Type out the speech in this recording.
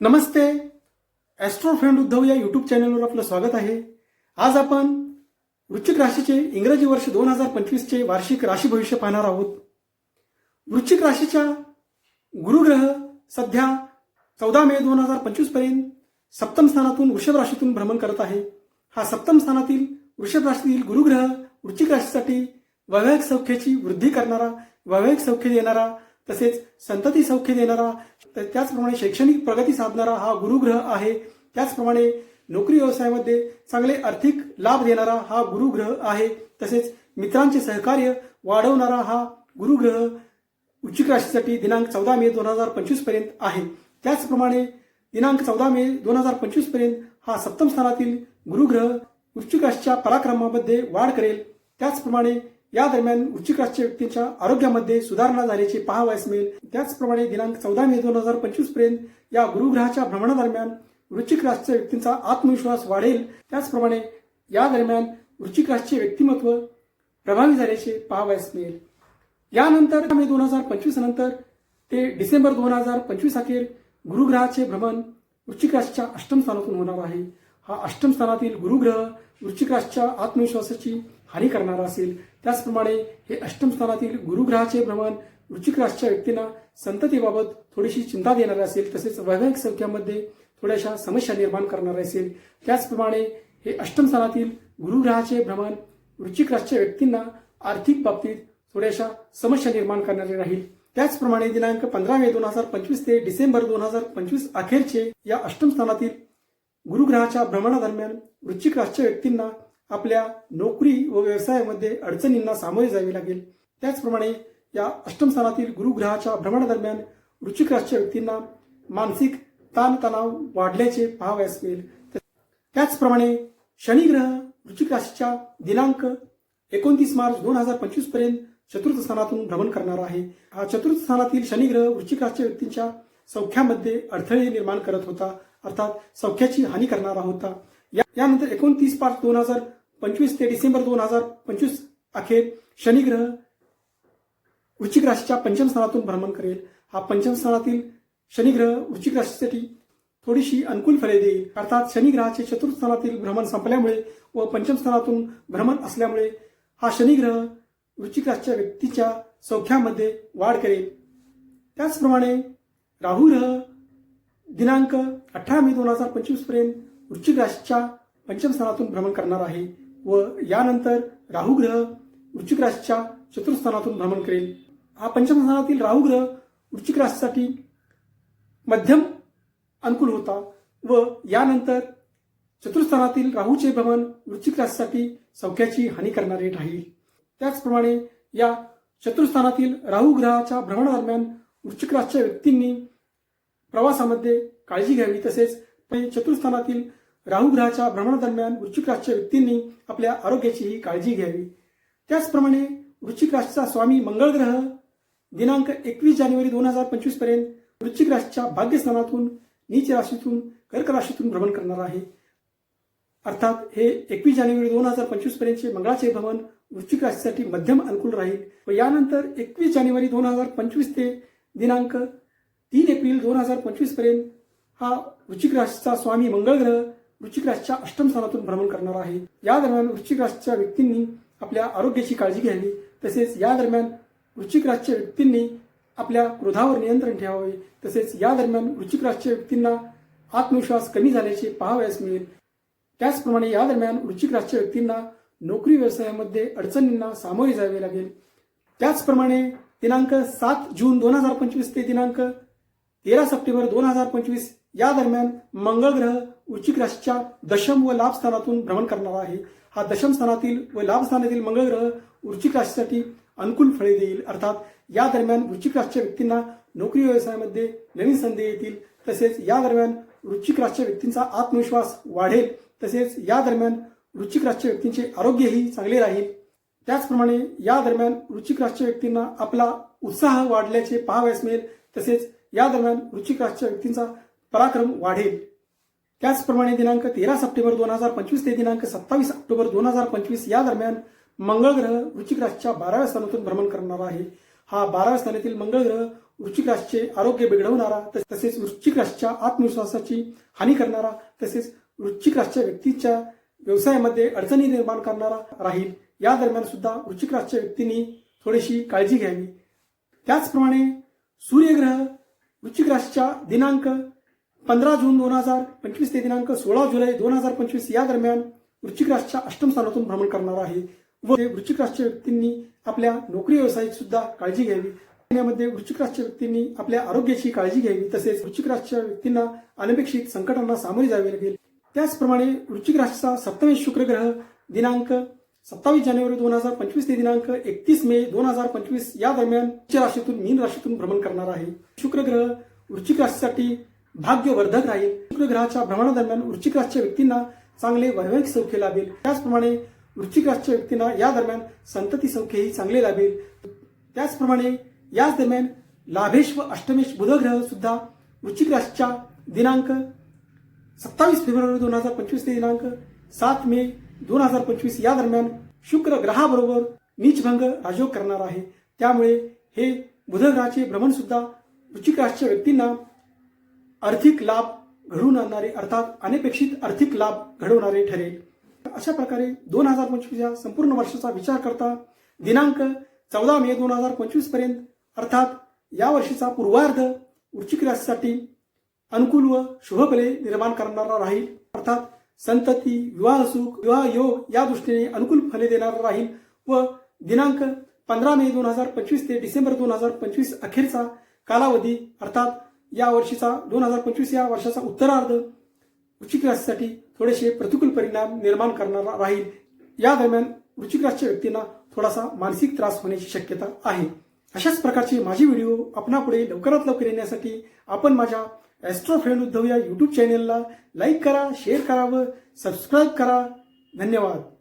नमस्ते. Austro friend Uddhav या YouTube चॅनलवर आपलं स्वागत आहे. आज आपण वृश्चिक राशीचे इंग्रजी वर्ष दोन हजार पंचवीसचे वार्षिक राशी भविष्य पाहणार आहोत. वृश्चिक राशीच्या गुरुग्रह सध्या चौदा मे दोन हजार पंचवीसपर्यंत सप्तम स्थानातून वृषभ राशीतून भ्रमण करत आहे. हा सप्तम स्थानातील वृषभ राशीतील गुरुग्रह वृश्चिक राशीसाठी वैवाहिक सौख्याची वृद्धी करणारा वैवाहिक सौख्य देणारा तसेच संतती सौख्य देणारा तर त्याचप्रमाणे शैक्षणिक प्रगती साधणारा हा गुरुग्रह आहे. त्याचप्रमाणे नोकरी व्यवसायामध्ये चांगले आर्थिक लाभ देणारा हा गुरुग्रह आहे. तसेच मित्रांचे सहकार्य वाढवणारा हा गुरुग्रह उच्चिक राशीसाठी दिनांक चौदा मे दोन हजार पंचवीसपर्यंत आहे. त्याचप्रमाणे दिनांक चौदा मे दोन हजार पंचवीसपर्यंत हा सप्तम स्थानातील गुरुग्रह वृश्चिक राशीच्या पराक्रमामध्ये वाढ करेल. त्याचप्रमाणे या दरम्यान वृश्चिक राशीच्या व्यक्तींच्या आरोग्यामध्ये सुधारणा झाल्याचे पाहावयास मिळेल. त्याचप्रमाणे दिनांक चौदा मे दोन हजार पंचवीसपर्यंत या गुरुग्रहाच्या भ्रमणादरम्यान वृश्चिक राशीच्या व्यक्तींचा आत्मविश्वास वाढेल. त्याचप्रमाणे या दरम्यान वृश्चिक राशीचे व्यक्तिमत्व प्रभावी झाल्याचे पाहावयास मिळेल. यानंतर मे दोन हजार पंचवीस नंतर ते डिसेंबर दोन हजार पंचवीस अखेर गुरुग्रहाचे भ्रमण वृश्चिक राशीच्या अष्टम स्थानातून होणार आहे. हा अष्टम स्थानातील गुरुग्रह वृश्चिकराशीच्या आत्मविश्वासाची हानी करणारा असेल. त्याचप्रमाणे हे अष्टम स्थानातील गुरुग्रहाचे भ्रमण वृश्चिकराशीच्या व्यक्तींना संततीबाबत थोडीशी चिंता देणारे असेल तसेच वैवाहिक संख्यामध्ये थोड्याशा समस्या निर्माण करणारे असेल. त्याचप्रमाणे हे अष्टम स्थानातील गुरुग्रहाचे भ्रमण वृश्चिकराशीच्या व्यक्तींना आर्थिक बाबतीत थोड्याशा समस्या निर्माण करणारे राहील. त्याचप्रमाणे दिनांक पंधरा मे दोन हजार पंचवीस ते डिसेंबर दोन हजार पंचवीस अखेरचे या अष्टम स्थानातील गुरुग्रहाच्या भ्रमणादरम्यान वृश्चिक राशीच्या व्यक्तींना आपल्या नोकरी व व्यवसायामध्ये अडचणींना सामोरे जावे लागेल. त्याचप्रमाणे या अष्टम स्थानातील गुरुग्रहाच्या भ्रमणादरम्यान वृश्चिक राशीच्या व्यक्तींना मानसिक ताणतणाव वाढल्याचे पाहावयास मिळेल. त्याचप्रमाणे शनिग्रह वृश्चिक राशीच्या दिनांक एकोणतीस मार्च दोन हजार पंचवीसपर्यंत चतुर्थ स्थानातून भ्रमण करणार आहे. हा चतुर्थ स्थानातील शनिग्रह वृश्चिक राशीच्या व्यक्तींच्या सौख्यामध्ये अडथळे निर्माण करत होता अर्थात सौख्याची हानी करणारा होता. या- यानंतर एकोणतीस पाच दोन हजार पंचवीस ते डिसेंबर दोन हजार पंचवीस अखेर शनिग्रह वृश्चिक राशीच्या पंचम स्थानातून भ्रमण करेल. हा पंचम स्थानातील शनिग्रह वृश्चिक राशीसाठी थोडीशी अनुकूल फले देईल. अर्थात शनिग्रहाचे चतुर्थ स्थानातील भ्रमण संपल्यामुळे व पंचम स्थानातून भ्रमण असल्यामुळे हा शनिग्रह वृश्चिक राशीच्या व्यक्तीच्या सौख्यामध्ये वाढ करेल. त्याचप्रमाणे राहू रह दिनांक अठरा मे दोन हजार पंचवीसपर्यंत वृश्चिक राशीच्या पंचम स्थानातून भ्रमण करणार आहे व यानंतर राहू ग्रह वृश्चिक राशीच्या चतुर्थ स्थानातून भ्रमण करेल. हा पंचम स्थानातील राहू ग्रह वृश्चिक राशीसाठी मध्यम अनुकूल होता व यानंतर चतुर्थानातील राहूचे भ्रमण वृश्चिक राशीसाठी सौख्याची हानी करणारे राहील. त्याचप्रमाणे या चतुर्थानातील राहू ग्रहाच्या भ्रमणादरम्यान वृश्चिक राशीच्या व्यक्तींनी प्रवासामध्ये काळजी घ्यावी. तसेच चतुर्थानातील राहू ग्रहाच्या भ्रमणादरम्यान वृश्चिक राशीच्या व्यक्तींनी आपल्या आरोग्याचीही काळजी घ्यावी. त्याचप्रमाणे वृश्चिक राशीचा स्वामी मंगळ ग्रह दिनांक एकवीस जानेवारी दोन हजार पंचवीसपर्यंत वृश्चिक राशीच्या भाग्यस्थानातून नीच राशीतून कर्क राशीतून भ्रमण करणार आहे. अर्थात हे एकवीस जानेवारी दोन हजार पंचवीस पर्यंतचे मंगळाचे भवन वृश्चिक राशीसाठी मध्यम अनुकूल राहील. व यानंतर एकवीस जानेवारी दोन हजार पंचवीस ते दिनांक तीन एप्रिल दोन हजार पंचवीसपर्यंत हा वृश्चिक राशीचा स्वामी मंगळ ग्रह वृश्चिक राशीच्या अष्टम स्थानातून भ्रमण करणार आहे. या दरम्यान वृश्चिक राशीच्या व्यक्तींनी आपल्या आरोग्याची काळजी घ्यावी. तसेच या दरम्यान वृश्चिक राशीच्या व्यक्तींनी आपल्या क्रोधावर नियंत्रण ठेवावे. तसेच या दरम्यान वृश्चिक राशीच्या व्यक्तींना आत्मविश्वास कमी झाल्याचे पाहावयास मिळेल. त्याचप्रमाणे या दरम्यान वृश्चिक राशीच्या व्यक्तींना नोकरी व्यवसायामध्ये अडचणींना सामोरे जावे लागेल. त्याचप्रमाणे दिनांक सात जून दोन हजार पंचवीस ते दिनांक तेरा सप्टेंबर दोन हजार पंचवीस या दरम्यान मंगळ ग्रह वृश्चिक राशीच्या दशम व लाभ स्थानातून भ्रमण करणार आहे. हा दशम स्थानातील व लाभ स्थानातील मंगळ ग्रह वृश्चिक राशीसाठी अनुकूल फळे देईल. अर्थात या दरम्यान वृश्चिक राशीच्या व्यक्तींना नोकरी व्यवसायामध्ये नवीन संधी येतील. तसेच या दरम्यान वृश्चिक राशीच्या व्यक्तींचा आत्मविश्वास वाढेल. तसेच या दरम्यान वृश्चिक राशीच्या व्यक्तींचे आरोग्यही चांगले राहील. त्याचप्रमाणे या दरम्यान वृश्चिक राशीच्या व्यक्तींना आपला उत्साह वाढल्याचे पाहावयास मिळेल तसेच या दरम्यान वृश्चिक राशीच्या व्यक्तींचा पराक्रम वाढेल. त्याचप्रमाणे दिनांक तेरा सप्टेंबर दोन हजार पंचवीस ते दिनांक सत्तावीस ऑक्टोबर दोन हजार पंचवीस या दरम्यान मंगळ ग्रह वृश्चिक राशीच्या बाराव्या स्थानातून भ्रमण करणार आहे. हा बाराव्या स्थानातील मंगळ ग्रह वृश्चिक राशीचे आरोग्य बिघडवणारा तसेच वृश्चिक राशीच्या आत्मविश्वासाची हानी करणारा तसेच वृश्चिक राशीच्या व्यक्तीच्या व्यवसायामध्ये अडचणी निर्माण करणारा राहील. या दरम्यान सुद्धा वृश्चिक राशीच्या व्यक्तींनी थोडीशी काळजी घ्यावी. त्याचप्रमाणे सूर्यग्रह वृश्चिक राशीच्या दिनांक पंधरा जून दोन हजार पंचवीस ते दिनांक सोळा जुलै दोन हजार पंचवीस या दरम्यान वृश्चिक राशीच्या अष्टम स्थानातून भ्रमण करणार आहे व वृश्चिक राशीच्या व्यक्तींनी आपल्या नोकरी व्यवसायाची सुद्धा काळजी घ्यावी. महिन्यामध्ये वृश्चिक राशीच्या व्यक्तींनी आपल्या आरोग्याची काळजी घ्यावी तसेच वृश्चिक राशीच्या व्यक्तींना अनपेक्षित संकटांना सामोरे जावे लागेल. त्याचप्रमाणे वृश्चिक राशीचा सप्तमेश शुक्रग्रह दिनांक सत्तावीस जानेवारी दोन हजार पंचवीस ते दिनांक एकतीस मे दोन हजार पंचवीस या दरम्यान उच्च राशीतून मीन राशीतून भ्रमण करणार आहे. शुक्र ग्रह वृश्चिक राशीसाठी भाग्यवर्धक राहील. शुक्र ग्रहाच्या भ्रमणादरम्यान वृश्चिक राशीच्या व्यक्तींना चांगले वैवाहिक सौख्य लाभेल. त्याचप्रमाणे वृश्चिक राशीच्या व्यक्तींना या दरम्यान संतती सौख्यही चांगले लाभेल. त्याचप्रमाणे याच दरम्यान लाभेश व अष्टमेश बुधग्रह सुद्धा वृश्चिक राशीच्या दिनांक सत्तावीस फेब्रुवारी दोन हजार पंचवीस ते दिनांक सात मे दोन हजार पंचवीस या दरम्यान शुक्र ग्रहाबरोबर नीचभंग राजयोग करणार आहे. त्यामुळे हे बुध ग्रहाचे भ्रमण सुद्धा वृश्चिक राशीच्या व्यक्तींना आर्थिक लाभ घडवून आणणारे अर्थात अनपेक्षित आर्थिक लाभ घडवणारे ठरेल. अशा प्रकारे दोन हजार पंचवीस या संपूर्ण वर्षाचा विचार करता दिनांक चौदा मे दोन हजार पंचवीसपर्यंत अर्थात या वर्षीचा पूर्वार्ध वृश्चिक राशीसाठी अनुकूल व शुभफले निर्माण करणारा राहील. अर्थात संतती विवाह सुख विवाह योग या दृष्टीने अनुकूल फले देणार राहील व दिनांक पंधरा मे दोन हजार पंचवीस ते डिसेंबर दोन हजार पंचवीस अखेरचा कालावधी अर्थात या वर्षीचा दोन हजार पंचवीस या वर्षाचा उत्तरार्ध वृश्चिक राशीसाठी थोडेसे प्रतिकूल परिणाम निर्माण करणारा राहील. या दरम्यान वृश्चिक राशीच्या व्यक्तींना थोडासा मानसिक त्रास होण्याची शक्यता आहे. अशाच प्रकारचे माझे व्हिडिओ आपणापुढे लवकरात लवकर येण्यासाठी आपण माझ्या ॲस्ट्रो फ्रेंड उद्धव या यूट्यूब चॅनेलला लाईक करा शेअर करा व सबस्क्राईब करा. धन्यवाद.